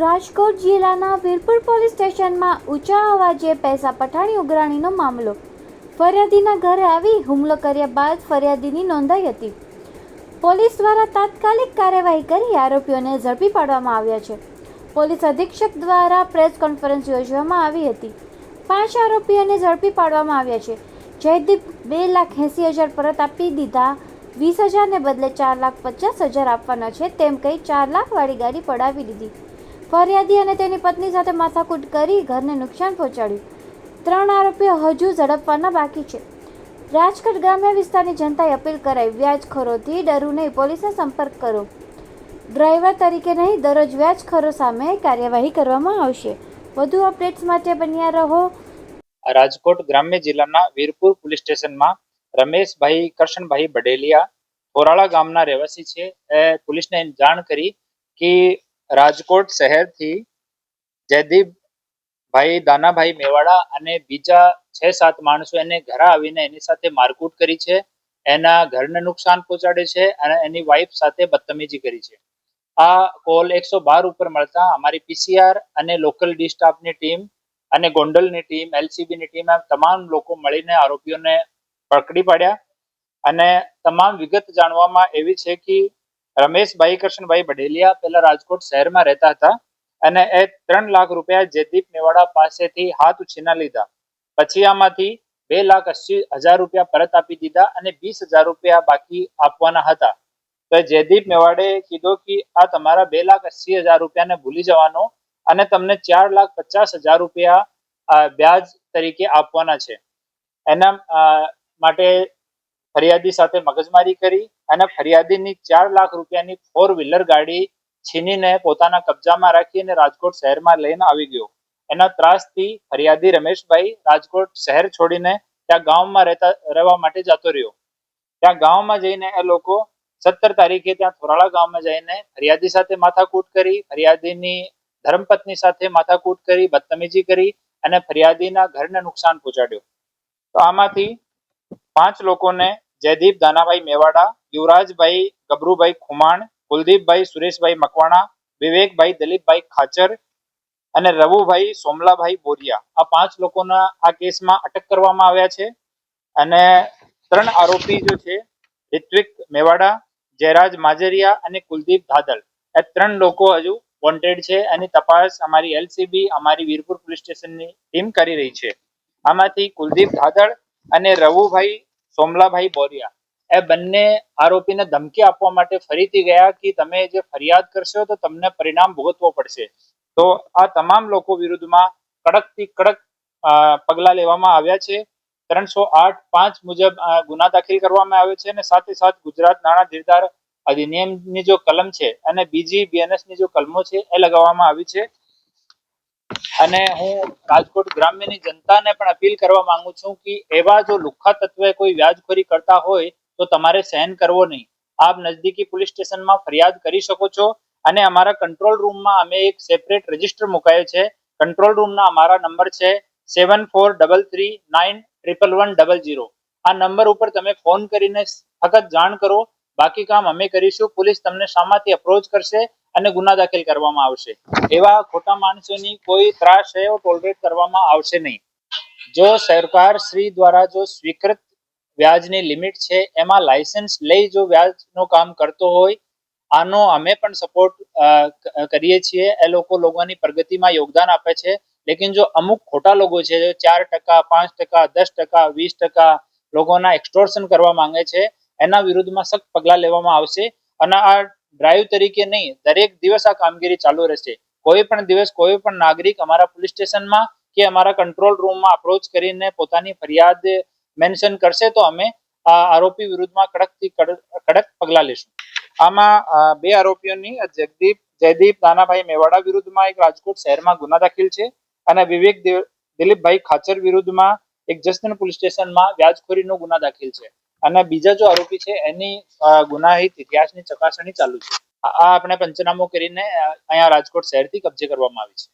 રાજકોટ જિલ્લાના વીરપુર પોલીસ સ્ટેશનમાં ઊંચા અવાજે પૈસા પઠાણી ઉઘરાણીનો મામલો. ફરિયાદીના ઘરે આવી હુમલો કર્યા બાદ ફરિયાદીની નોંધાઈ હતી. પોલીસ દ્વારા તાત્કાલિક કાર્યવાહી કરી આરોપીઓને ઝડપી પાડવામાં આવ્યા છે. પોલીસ અધિક્ષક દ્વારા પ્રેસ કોન્ફરન્સ યોજવામાં આવી હતી. પાંચ આરોપીઓને ઝડપી પાડવામાં આવ્યા છે. જયદીપ બે લાખ એંસી હજાર પરત આપી દીધા. વીસ હજારને બદલે ચાર લાખ પચાસ હજાર આપવાના છે તેમ કહી ચાર લાખવાળી ગાડી પડાવી દીધી. ફરિયાદી અને તેની પત્ની સાથે માથાકૂટ કરી ઘરને નુકસાન પહોંચાડ્યું. ત્રણ આરોપીઓ હજુ ઝડપવાના બાકી છે. રાજકોટ ગ્રામ્ય વિસ્તારની જનતાએ અપીલ કરાઈ, વ્યાજખોરોથી ડરું નહીં, પોલીસને સંપર્ક કરો. ડ્રાઈવર તરીકે નહીં, દરરોજ વ્યાજખોરો સામે કાર્યવાહી કરવામાં આવશે. વધુ અપડેટ્સ માટે બન્યા રહો. રાજકોટ ગ્રામ્ય જિલ્લાના વીરપુર પોલીસ સ્ટેશનમાં રમેશભાઈ, કરશનભાઈ બડેલિયા થોરાળા ગામના રહેવાસી છે. પોલીસને જાણ કરી કે રાજકોટ શહેરથી જયદીપભાઈ, દાનાભાઈ મેવાડા અને બીજા છ સાત માણસો એને ઘરે આવીને એની સાથે મારકૂટ કરી છે. એના ઘરને નુકસાન પહોંચાડે છે અને એની વાઈફ સાથે બદતમીજી કરી છે. આ કોલ એકસો બાર ઉપર મળતા અમારી પીસીઆર અને લોકલ ડી સ્ટાફની ટીમ અને ગોંડલની ટીમ એલસીબીની ટીમ એમ તમામ લોકો મળીને આરોપીઓને પકડી પાડ્યા. અને તમામ વિગત જાણવામાં એવી છે કે રમેશભાઈ, કૃષ્ણભાઈ બડેલિયા પહેલા રાજકોટ શહેરમાં રહેતા હતા અને એ ત્રણ લાખ રૂપિયા જયદીપ મેવાડા પાસેથી હાથ ઉછીના લીધા. પછી આમાંથી બે લાખ અસી હજાર રૂપિયા પરત આપી દીધા અને વીસ હજાર રૂપિયા બાકી આપવાના હતા. તો જયદીપ મેવાડે કીધું કે આ તમારા બે લાખ અસી હજાર રૂપિયાને ભૂલી જવાનો અને તમને ચાર લાખ પચાસ હજાર રૂપિયા વ્યાજ તરીકે આપવાના છે. એના માટે ફરિયાદી સાથે મગજમારી કરી અને ફરિયાદીની ચાર લાખ રૂપિયાની ફોર વ્હીલર ગાડી છીનીને પોતાના કબજામાં રાખી અને રાજકોટ શહેરમાં લઈને આવી ગયો. એના ત્રાસથી ફરિયાદી રમેશભાઈ રાજકોટ શહેર છોડીને ત્યાં ગામમાં રહેતા, રહેવા માટે જતો રહ્યો. ત્યાં ગામમાં જઈને એ લોકો સત્તર તારીખે ત્યાં થોરાળા ગામમાં જઈને ફરિયાદી સાથે માથાકૂટ કરી, ફરિયાદીની ધર્મપત્ની સાથે માથાકૂટ કરી, બદતમીજી કરી અને ફરિયાદીના ઘરને નુકસાન પહોંચાડ્યું. તો આમાંથી પાંચ લોકોને જયદીપ દાનાભાઈ મેવાડા, યુવરાજભાઈ ગબરુભાઈ ખુમાણ, કુલદીપભાઈ સુરેશભાઈ મકવાણા, વિવેકભાઈ દલીપભાઈ ખાચર અને રવુભાઈ સોમલાભાઈ બોરિયા. આ પાંચ લોકોના આ કેસમાં અટક કરવામાં આવ્યા છે અને ત્રણ આરોપી જો છે રિત્વિક મેવાડા, જયરાજ માજરિયા અને કુલદીપ ધાદલ. એ ત્રણ લોકો હજુ વોન્ટેડ છે, એની તપાસ અમારી એલસીબી, અમારી વીરપુર પોલીસ સ્ટેશનની ટીમ કરી રહી છે. આમાંથી કુલદીપ ધાદળ અને રવુભાઈ સોમલાભાઈ બોરિયા, એ બંને આરોપીને ધમકી આપવા માટે ફરીથી ગયા કે તમે જે ફરિયાદ કરશો તો તમને પરિણામ ભોગવવો પડશે. તો આ તમામ લોકો વિરુદ્ધમાં કડકથી કડક પગલાં લેવામાં આવ્યા છે. ત્રણસો આઠ પાંચ મુજબ ગુના દાખલ કરવામાં આવ્યો છે અને સાથે સાથે ગુજરાત નાણાં ધીરદાર અધિનિયમની જો કલમ છે અને બીજી બીએનએસની જો કલમો છે એ લગાવવામાં આવી છે. અને હું રાજકોટ ગ્રામ્યની જનતાને પણ અપીલ કરવા માંગુ છું કે એવા જો લુખ્ખા તત્વે કોઈ વ્યાજખોરી કરતા હોય, તો તમારે સહન કરવો નહીં. આપ નજદીકી પોલીસ સ્ટેશનમાં ફરિયાદ કરી શકો છો અને અમારા કંટ્રોલ રૂમમાં અમે એક સેપરેટ રજિસ્ટર મુકાયો છે. કંટ્રોલ રૂમના અમારા નંબર છે seven four double three nine triple one double zero આ નંબર ઉપર તમે ફોન કરીને ફક્ત જાણ કરો. બાકી કામ અમે કરીશું. પોલીસ તમને શામાંથી અપ્રોચ કરશે. અને ગુના દાખલ કરવામાં આવશે. એવા ખોટા માણસોની કોઈ ત્રાસ છે ટોલરેટ કરવામાં આવશે નહીં. જો સરકાર શ્રી દ્વારા જો સ્વીકૃત વ્યાજની લિમિટ છે, એમાં લાયસન્સ લઈ જો વ્યાજનું કામ કરતો હોય, આનો અમે પણ સપોર્ટ કરીએ છીએ. એ લોકો લોકોની પ્રગતિમાં યોગદાન આપે છે. લેકિન જો અમુક ખોટા લોકો છે, જો ચાર ટકા, પાંચ ટકા, દસ ટકા, વીસ ટકા લોકોના એક્સટોર્શન કરવા માંગે છે, એના વિરુદ્ધમાં સખ્ત પગલાં લેવામાં આવશે. અને આ ડ્રાઈવ તરીકે નહીં, દરેક દિવસ આ કામગીરી ચાલુ રહેશે. કોઈ પણ દિવસ કોઈ પણ નાગરિક અમારા પોલીસ સ્ટેશનમાં કે અમારા કંટ્રોલ રૂમમાં અપ્રોચ કરીને પોતાની ફરિયાદ મેન્શન કરશે તો અમે આ આરોપી વિરુદ્ધમાં કડકથી કડક પગલાં લેશું. આમાં બે આરોપીઓની જગદીપ, જયદીપ દાનાભાઈ મેવાડા વિરુદ્ધમાં એક રાજકોટ શહેરમાં ગુના દાખલ છે અને વિવેક દિલીપભાઈ ખાચર વિરુદ્ધમાં એક જસદણ પોલીસ સ્ટેશનમાં વ્યાજખોરીનો ગુના દાખલ છે. અને બીજા જો આરોપી છે, એની ગુનાહિત ઇતિહાસની ચકાસણી ચાલુ છે. આ આપણે પંચનામો કરીને અહીંયા રાજકોટ શહેરથી કબજે કરવામાં આવી છે.